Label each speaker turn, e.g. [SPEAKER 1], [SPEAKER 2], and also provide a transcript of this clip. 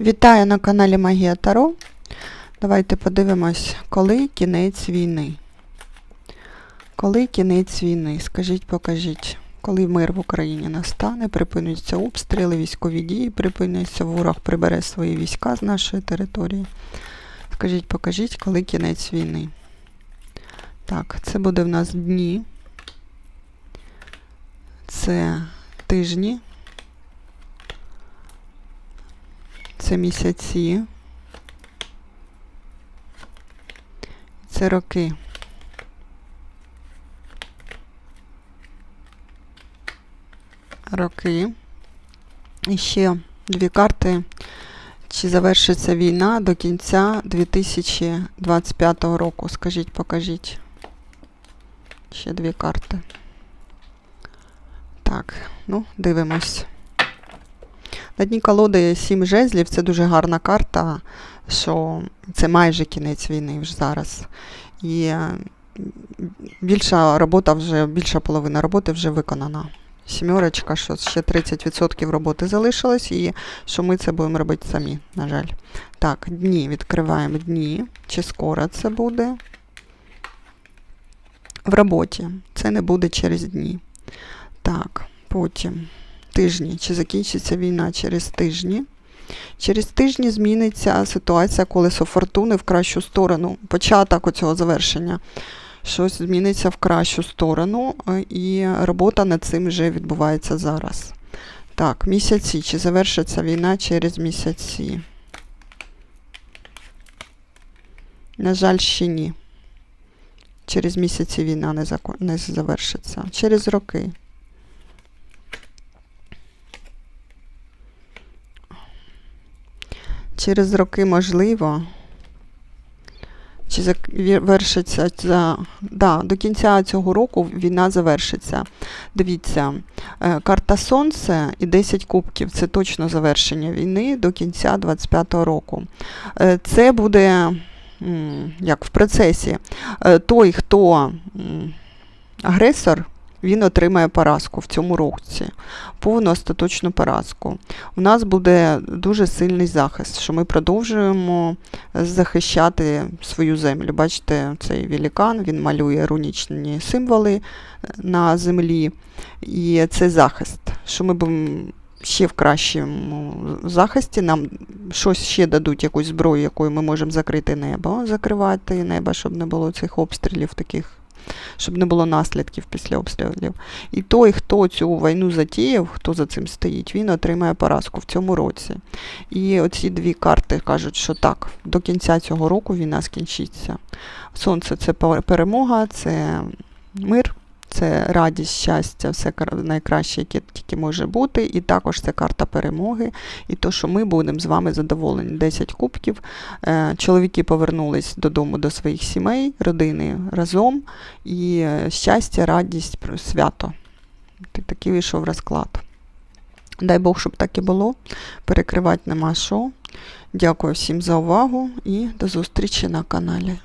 [SPEAKER 1] Вітаю на каналі Магія Таро. Давайте подивимось, коли кінець війни. Коли кінець війни? Скажіть, покажіть, коли мир в Україні настане, припинються обстріли, військові дії, припиняться, ворог прибере свої війська з нашої території. Скажіть, покажіть, коли кінець війни. Так, це буде в нас дні. Це тижні. Це місяці. Це роки. Роки. І ще дві карти. Чи завершиться війна до кінця 2025 року? Скажіть, покажіть. Ще дві карти. Так, ну, дивимось. На дні колоди сім жезлів це дуже гарна карта, що це майже кінець війни вже зараз. І більша робота вже, більша половина роботи вже виконана. Сімерочка, що ще 30% роботи залишилось, і що ми це будемо робити самі, на жаль. Так, дні відкриваємо дні. Чи скоро це буде? В роботі. Це не буде через дні. Так, потім тижні. Чи закінчиться війна через тижні? Через тижні зміниться ситуація колесо фортуни в кращу сторону. Початок оцього завершення. Щось зміниться в кращу сторону, е, і робота над цим вже відбувається зараз. Так, місяці. Чи завершиться війна через місяці? На жаль, ще ні. Через місяці війна не, завершиться. Через роки. Через роки можливо. Чи завершиться за. Да, до кінця цього року війна завершиться. Дивіться, е, карта Сонце і 10 кубків це точно завершення війни до кінця 25-го року. Е, Це буде як в процесі. Е, Той, хто агресор, він отримає поразку в цьому році, повну остаточну поразку. У нас буде дуже сильний захист, що ми продовжуємо захищати свою землю. Бачите, цей великан, він малює рунічні символи на землі, і це захист, що ми будемо ще в кращому захисті, нам щось ще дадуть, якусь зброю, якою ми можемо закрити небо, закривати небо, щоб не було цих обстрілів таких щоб не було наслідків після обстрілів. І той, хто цю війну затіяв, хто за цим стоїть, він отримає поразку в цьому році. І оці дві карти кажуть, що так, до кінця цього року війна скінчиться. Сонце це перемога, це мир. Це радість, щастя, все найкраще, яке тільки може бути. І також це карта перемоги. І то, що ми будемо з вами задоволені. 10 кубків. Е, чоловіки повернулись додому до своїх сімей, родини разом. І е, щастя, радість, свято. Такий вийшов розклад. Дай Бог, щоб так і було. Перекривати нема що. Дякую всім за увагу і до зустрічі на каналі.